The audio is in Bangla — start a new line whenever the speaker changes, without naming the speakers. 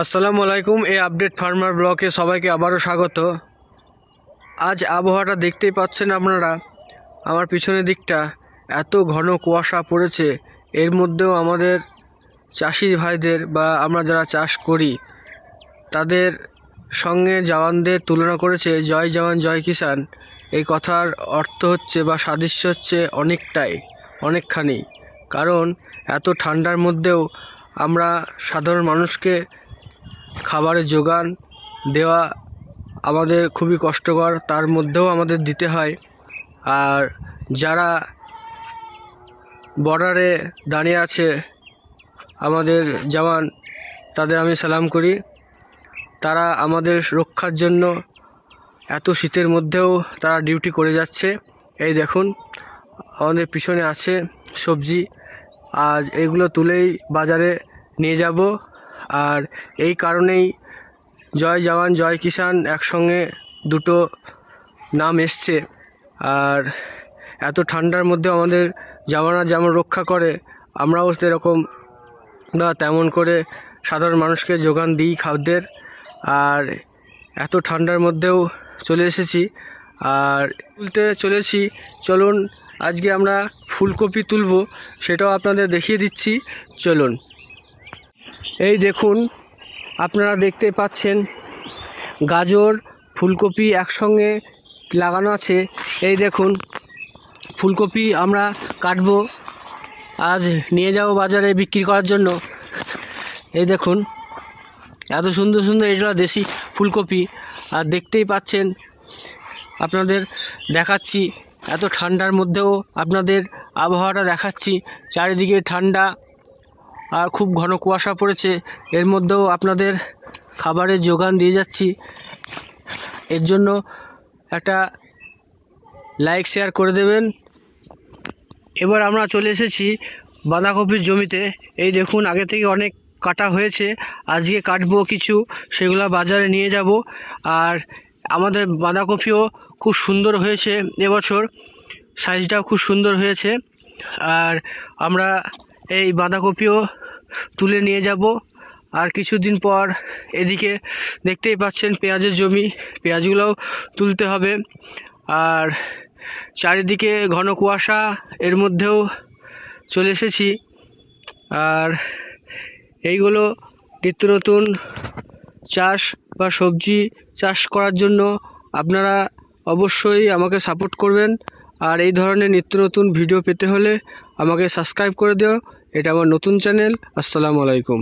আসসালামু আলাইকুম এই আপডেট ফার্মার ব্লকে সবাইকে আবারও স্বাগত। আজ আবহাওয়াটা দেখতেই পাচ্ছেন আপনারা। আমার পিছনের দিকটা এত ঘন কুয়াশা পড়েছে, এর মধ্যেও আমাদের চাষি ভাইদের বা আমরা যারা চাষ করি, তাদের সঙ্গে জওয়ানদের তুলনা করেছে, জয় জওয়ান, জয় কিষান এই কথার অর্থ হচ্ছে বা সাদৃশ্য হচ্ছে অনেকটাই, অনেকখানি। কারণ, এত ঠান্ডার মধ্যেও আমরা সাধারণ মানুষকে খাবারের যোগান দেওয়া আমাদের খুবই কষ্টকর, তার মধ্যেও আমাদের দিতে হয়। আর যারা বর্ডারে দাঁড়িয়ে আছে, আমাদের জওয়ান, তাদের আমি সালাম করি। তারা আমাদের রক্ষার জন্য এত শীতের মধ্যেও তারা ডিউটি করে যাচ্ছে। এই দেখুন, আমাদের পিছনে আছে সবজি। আজ এগুলো তুলেই বাজারে নিয়ে যাব। আর এই কারণেই জয় জওয়ান, জয় কিষান একসঙ্গে দুটো নাম এসছে। আর এত ঠান্ডার মধ্যে আমাদের জওয়ানরা যেমন রক্ষা করে, আমরাও সেরকম না, তেমন করে সাধারণ মানুষকে যোগান দিই খাদ্যের। আর এত ঠান্ডার মধ্যেও চলে এসেছি। আর তুলতে চলেছি। চলুন, আজকে আমরা ফুলকপি তুলব, সেটাও আপনাদের দেখিয়ে দিচ্ছি। চলুন। এই দেখুন, আপনারা দেখতে পাচ্ছেন, গাজর, ফুলকপি একসঙ্গে লাগানো আছে। এই দেখুন, ফুলকপি আমরা কাটবো, আজ নিয়ে যাব বাজারে বিক্রি করার জন্য। এই দেখুন, এত সুন্দর সুন্দর এটা দেশি ফুলকপি। আর দেখতেই পাচ্ছেন, আপনাদের দেখাচ্ছি, এত ঠান্ডার মধ্যেও আপনাদের আবহাওয়াটা দেখাচ্ছি, চারিদিকে ঠান্ডা। আর খুব ঘন কুয়াশা পড়েছে। এর মধ্যেও আপনাদের খাবারের যোগান দিয়ে যাচ্ছি। এর জন্য একটা লাইক, শেয়ার করে দেবেন। এবার আমরা চলে এসেছি বাঁধাকপির জমিতে। এই দেখুন, আগে থেকে অনেক কাটা হয়েছে। আজকে কাটবো কিছু, সেগুলো বাজারে নিয়ে যাব। আর আমাদের বাঁধাকপিও খুব সুন্দর হয়েছে এবছর। সাইজটাও খুব সুন্দর হয়েছে। আর আমরা এই বাঁধাকপিও তুলে নিয়ে যাব। আর কিছুদিন পর এদিকে দেখতেই পাচ্ছেন পেঁয়াজের জমি, পেঁয়াজগুলোও তুলতে হবে। আর চারিদিকে ঘন কুয়াশা, এর মধ্যেও চলে এসেছি। আর এইগুলো নিত্য নতুন চাষ বা সবজি চাষ করার জন্য আপনারা অবশ্যই আমাকে সাপোর্ট করবেন। আর এই ধরনের নিত্য নতুন ভিডিও পেতে হলে আমাকে সাবস্ক্রাইব করে দিও। এটা আমার নতুন চ্যানেল আসসালামু আলাইকুম।